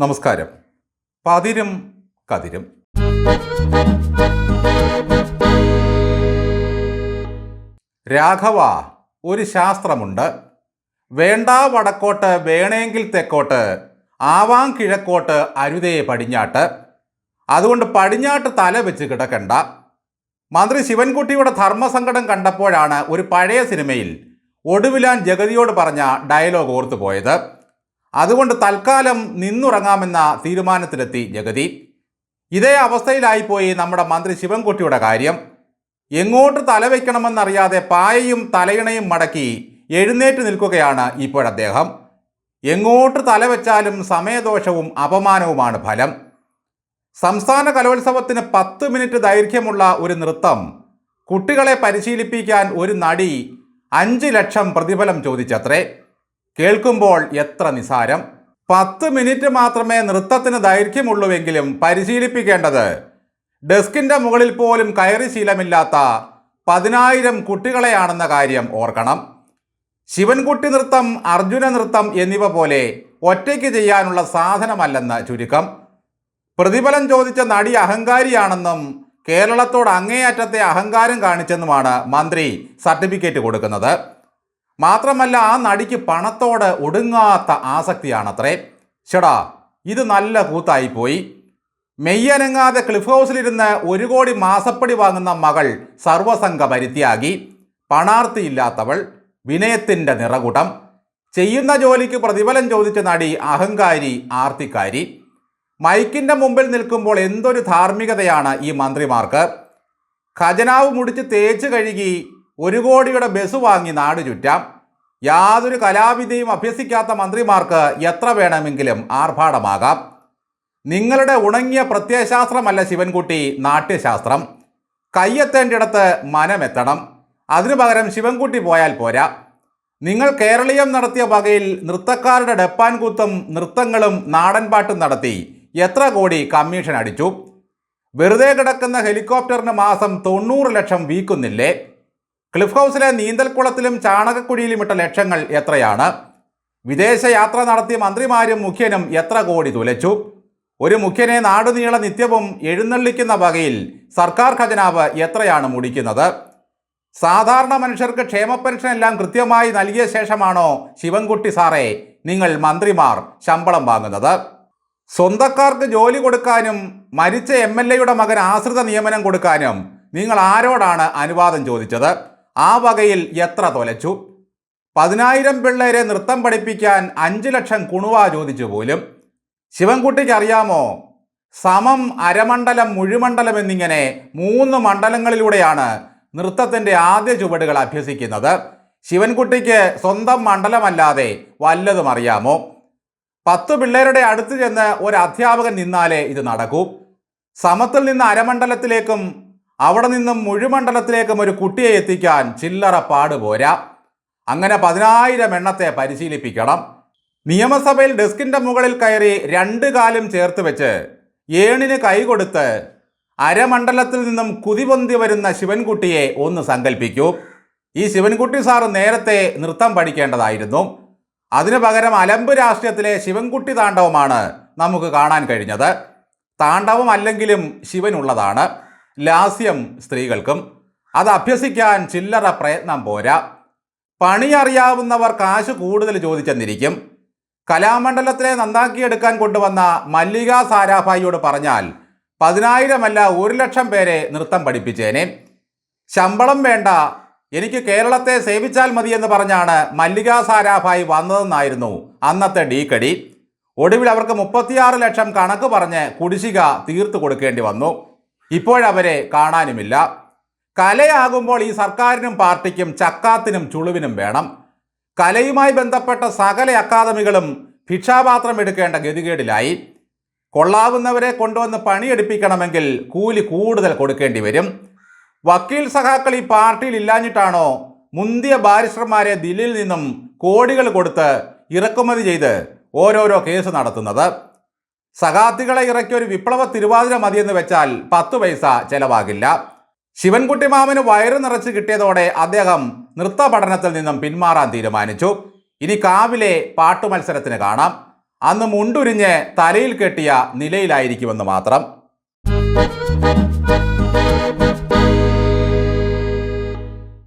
നമസ്കാരം. പതിരും കതിരും. രാഘവ ഒരു ശാസ്ത്രമുണ്ട്. വേണ്ട വടക്കോട്ട് വേണമെങ്കിൽ തെക്കോട്ട് ആവാം കിഴക്കോട്ട് അരുതേ പടിഞ്ഞാട്ട്. അതുകൊണ്ട് പടിഞ്ഞാട്ട് തല വെച്ച് കിടക്കണ്ട. മന്ത്രി ശിവൻകുട്ടിയുടെ ധർമ്മസങ്കടം കണ്ടപ്പോഴാണ് ഒരു പഴയ സിനിമയിൽ ഒടുവിലാൻ ജഗതിയോട് പറഞ്ഞ ഡയലോഗ് ഓർത്തു പോയത് അതുകൊണ്ട് തൽക്കാലം നിന്നുറങ്ങാമെന്ന തീരുമാനത്തിലെത്തി ജഗതി. ഇതേ അവസ്ഥയിലായിപ്പോയി നമ്മുടെ മന്ത്രി ശിവൻകുട്ടിയുടെ കാര്യം. എങ്ങോട്ട് തലവെക്കണമെന്നറിയാതെ പായയും തലയിണയും മടക്കി എഴുന്നേറ്റ് നിൽക്കുകയാണ് ഇപ്പോഴദ്ദേഹം എങ്ങോട്ട് തലവെച്ചാലും സമയദോഷവും അപമാനവുമാണ് ഫലം. സംസ്ഥാന കലോത്സവത്തിന് പത്ത് മിനിറ്റ് ദൈർഘ്യമുള്ള ഒരു നൃത്തം കുട്ടികളെ പരിശീലിപ്പിക്കാൻ ഒരു നടി അഞ്ച് ലക്ഷം പ്രതിഫലം ചോദിച്ചത്രേ. കേൾക്കുമ്പോൾ എത്ര നിസാരം? പത്ത് മിനിറ്റ് മാത്രമേ നൃത്തത്തിന് ദൈർഘ്യമുള്ളൂവെങ്കിലും പരിശീലിപ്പിക്കേണ്ടത്. ഡെസ്കിന്റെ മുകളിൽ പോലും കയറി ശീലമില്ലാത്ത പതിനായിരം കുട്ടികളെയാണെന്ന കാര്യം ഓർക്കണം. ശിവൻകുട്ടി നൃത്തം അർജുന നൃത്തം എന്നിവ പോലെ ഒറ്റയ്ക്ക് ചെയ്യാനുള്ള സാധനമല്ലെന്ന് ചുരുക്കം. പ്രതിഫലം ചോദിച്ച നടി അഹങ്കാരിയാണെന്നും കേരളത്തോട് അങ്ങേയറ്റത്തെ അഹങ്കാരം കാണിച്ചെന്നുമാണ് മന്ത്രി സർട്ടിഫിക്കറ്റ് കൊടുക്കുന്നത്. മാത്രമല്ല ആ നടിക്ക് പണത്തോട് ഒടുങ്ങാത്ത ആസക്തിയാണത്രേ. ചേടാ ഇത് നല്ല കൂത്തായിപ്പോയി. മെയ്യനങ്ങാതെ ക്ലിഫ് ഹൗസിലിരുന്ന് ഒരു കോടി മാസപ്പടി വാങ്ങുന്ന മകൾ സർവസംഘ പരിത്യാഗി പണാർത്തിയില്ലാത്തവൾ വിനയത്തിന്റെ നിറകുടം ചെയ്യുന്ന ജോലിക്ക് പ്രതിഫലം ചോദിച്ച നടി അഹങ്കാരി ആർത്തിക്കാരി. മൈക്കിന്റെ മുമ്പിൽ നിൽക്കുമ്പോൾ എന്തൊരു ധാർമ്മികതയാണ് ഈ മന്ത്രിമാർക്ക്. ഖജനാവ് മുടിച്ച് തേച്ച് കഴുകി ഒരു കോടിയുടെ ബസ് വാങ്ങി നാട് ചുറ്റാം. യാതൊരു കലാവിദ്യയും അഭ്യസിക്കാത്ത മന്ത്രിമാർക്ക് എത്ര വേണമെങ്കിലും ആർഭാടമാകാം. നിങ്ങളുടെ ഉണങ്ങിയ പ്രത്യയശാസ്ത്രമല്ല ശിവൻകുട്ടി നാട്യശാസ്ത്രം. കയ്യെത്തേണ്ടിടത്ത് മനമെത്തണം. അതിനു പകരം ശിവൻകുട്ടി പോയാൽ പോരാ. നിങ്ങൾ കേരളീയം നടത്തിയ വകയിൽ നൃത്തക്കാരുടെ ഡെപ്പാൻകൂത്തും നൃത്തങ്ങളും നാടൻപാട്ടും നടത്തി എത്ര കോടി കമ്മീഷൻ അടിച്ചു? വെറുതെ കിടക്കുന്ന ഹെലികോപ്റ്ററിന് മാസം തൊണ്ണൂറ് ലക്ഷം വീക്കുന്നില്ലേ? ക്ലിഫ് ഹൗസിലെ നീന്തൽക്കുളത്തിലും ചാണകക്കുഴിയിലും ഇട്ട ലക്ഷങ്ങൾ എത്രയാണ്? വിദേശയാത്ര നടത്തിയ മന്ത്രിമാരും മുഖ്യനും എത്ര കോടി തുലച്ചു? ഒരു മുഖ്യനെ നാടുനീള നിത്യവും എഴുന്നള്ളിക്കുന്ന വകയിൽ സർക്കാർ ഖജനാവ് എത്രയാണ് മുടിക്കുന്നത്? സാധാരണ മനുഷ്യർക്ക് ക്ഷേമ പെൻഷൻ എല്ലാം കൃത്യമായി നൽകിയ ശേഷമാണോ ശിവൻകുട്ടി സാറേ നിങ്ങൾ മന്ത്രിമാർ ശമ്പളം വാങ്ങുന്നത്? സ്വന്തക്കാർക്ക് ജോലി കൊടുക്കാനും മരിച്ച എം എൽ എയുടെ മകൻ ആശ്രിത നിയമനം കൊടുക്കാനും നിങ്ങൾ ആരോടാണ് അനുവാദം ചോദിച്ചത്? ആ വകയിൽ എത്ര തൊലച്ചു? പതിനായിരം പിള്ളേരെ നൃത്തം പഠിപ്പിക്കാൻ അഞ്ച് ലക്ഷം കുണുവ ചോദിച്ചു പോലും. ശിവൻകുട്ടിക്ക് അറിയാമോ? സമം അരമണ്ഡലം മുഴുമണ്ഡലം എന്നിങ്ങനെ മൂന്ന് മണ്ഡലങ്ങളിലൂടെയാണ് നൃത്തത്തിന്റെ ആദ്യ ചുവടുകൾ അഭ്യസിക്കുന്നത്. ശിവൻകുട്ടിക്ക് സ്വന്തം മണ്ഡലമല്ലാതെ വല്ലതും അറിയാമോ? പത്ത് പിള്ളേരുടെ അടുത്ത് ചെന്ന് ഒരു അധ്യാപകൻ നിന്നാലേ ഇത് നടക്കൂ. സമത്തിൽ നിന്ന് അരമണ്ഡലത്തിലേക്കും അവിടെ നിന്നും മുഴുമണ്ഡലത്തിലേക്കും ഒരു കുട്ടിയെ എത്തിക്കാൻ ചില്ലറ പാടുപോരാ അങ്ങനെ പതിനായിരം എണ്ണത്തെ പരിശീലിപ്പിക്കണം. നിയമസഭയിൽ ഡെസ്കിന്റെ മുകളിൽ കയറി രണ്ട് കാലും ചേർത്ത് വെച്ച് ഏണിന് കൈകൊടുത്ത് അരമണ്ഡലത്തിൽ നിന്നും കുതിപൊന്തി വരുന്ന ശിവൻകുട്ടിയെ ഒന്ന് സങ്കല്പിക്കൂ ഈ ശിവൻകുട്ടി സാർ നേരത്തെ നൃത്തം പഠിക്കേണ്ടതായിരുന്നു. അതിനു പകരം അലമ്പ് രാഷ്ട്രീയത്തിലെ ശിവൻകുട്ടി താണ്ഡവമാണ് നമുക്ക് കാണാൻ കഴിഞ്ഞത്. താണ്ഡവം അല്ലെങ്കിലും ശിവനുള്ളതാണ്. ലാസ്യം സ്ത്രീകൾക്കും അത് അഭ്യസിക്കാൻ ചില്ലറ പ്രയത്നം പോരാ. പണി അറിയാവുന്നവർ കാശ് കൂടുതൽ ചോദിച്ചെന്നിരിക്കും. കലാമണ്ഡലത്തിലെ നന്നാക്കിയെടുക്കാൻ കൊണ്ടുവന്ന മല്ലിക സാരാഭായിയോട് പറഞ്ഞാൽ പതിനായിരമല്ല ഒരു ലക്ഷം പേരെ നൃത്തം പഠിപ്പിച്ചേനെ. ശമ്പളം വേണ്ട എനിക്ക് കേരളത്തെ സേവിച്ചാൽ മതിയെന്ന് പറഞ്ഞാണ് മല്ലിക സാരാഭായി വന്നതെന്നായിരുന്നു അന്നത്തെ ഡീക്കടി ഒടുവിൽ അവർക്ക് മുപ്പത്തിയാറ് ലക്ഷം കണക്ക് പറഞ്ഞ് കുടിശ്ശിക തീർത്തു കൊടുക്കേണ്ടി വന്നു. ഇപ്പോഴവരെ കാണാനുമില്ല. കലയാകുമ്പോൾ ഈ സർക്കാരിനും പാർട്ടിക്കും ചക്കാത്തിനും ചുളുവിനും വേണം. കലയുമായി ബന്ധപ്പെട്ട സകല അക്കാദമികളും ഭിക്ഷാപാത്രം എടുക്കേണ്ട ഗതികേടിലായി. കൊള്ളാവുന്നവരെ കൊണ്ടുവന്ന് പണിയെടുപ്പിക്കണമെങ്കിൽ കൂലി കൂടുതൽ കൊടുക്കേണ്ടി വരും. വക്കീൽ സഖാക്കൾ ഈ പാർട്ടിയിൽ ഇല്ലാഞ്ഞിട്ടാണോ മുന്തിയ ബാരിസ്റ്റർമാരെ ദില്ലിയിൽ നിന്നും കോടികൾ കൊടുത്ത് ഇറക്കുമതി ചെയ്ത് ഓരോരോ കേസ് നടത്തുന്നത്? സഖാത്തികളെ ഇറക്കിയ ഒരു വിപ്ലവ തിരുവാതിര മതിയെന്ന് വെച്ചാൽ പത്ത് പൈസ ചെലവാകില്ല. ശിവൻകുട്ടി മാമന് വയറ് നിറച്ച് കിട്ടിയതോടെ അദ്ദേഹം നൃത്ത പഠനത്തിൽ നിന്നും പിന്മാറാൻ തീരുമാനിച്ചു. ഇനി കാവിലെ പാട്ടു മത്സരത്തിന് കാണാം. അന്ന് മുണ്ടുരിഞ്ഞ് തലയിൽ കെട്ടിയ നിലയിലായിരിക്കുമെന്ന് മാത്രം.